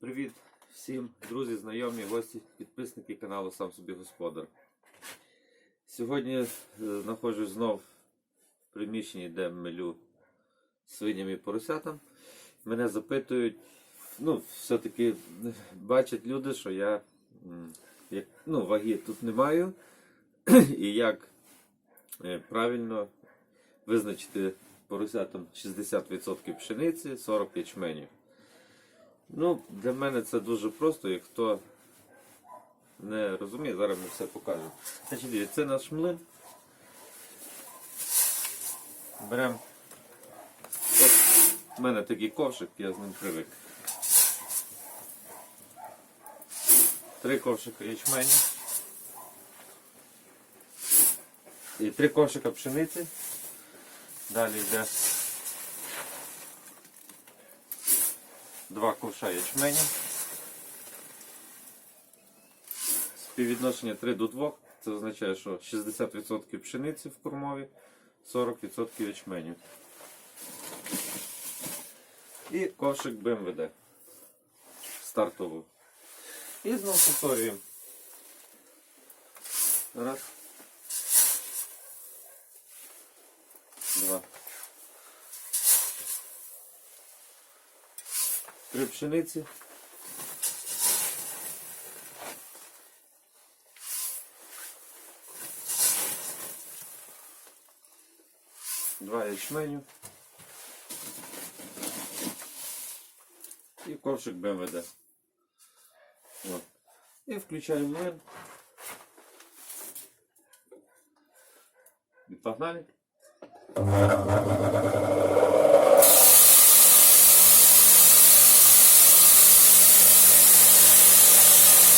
Привіт всім, друзі, знайомі, гості, підписники каналу Сам собі господар. Сьогодні е, знаходжусь знов в приміщенні, де милю свиням і поросятам. Мене запитують, ну, все-таки бачать люди, що я ну, ваги тут не маю. І як е, правильно визначити поросятам 60% пшениці, 40 ячменів. Ну, для мене це дуже просто, як хто не розуміє, зараз ми все покажемо. Значить, це наш млин. Беремо. У мене такий ковшик, я з ним привик. Три ковшика ячмені. І три ковшика пшениці. Далі йде два ковша ячменю. Співвідношення 3 до 2. Це означає, що 60% пшениці в кормові, 40% ячменю. І ковшик БМВД. Стартову. І знову повторюємо. Раз. Два. Три пшениці. Два ячменю. І ковшик БМВД. От. І включаємо млин. І погнали.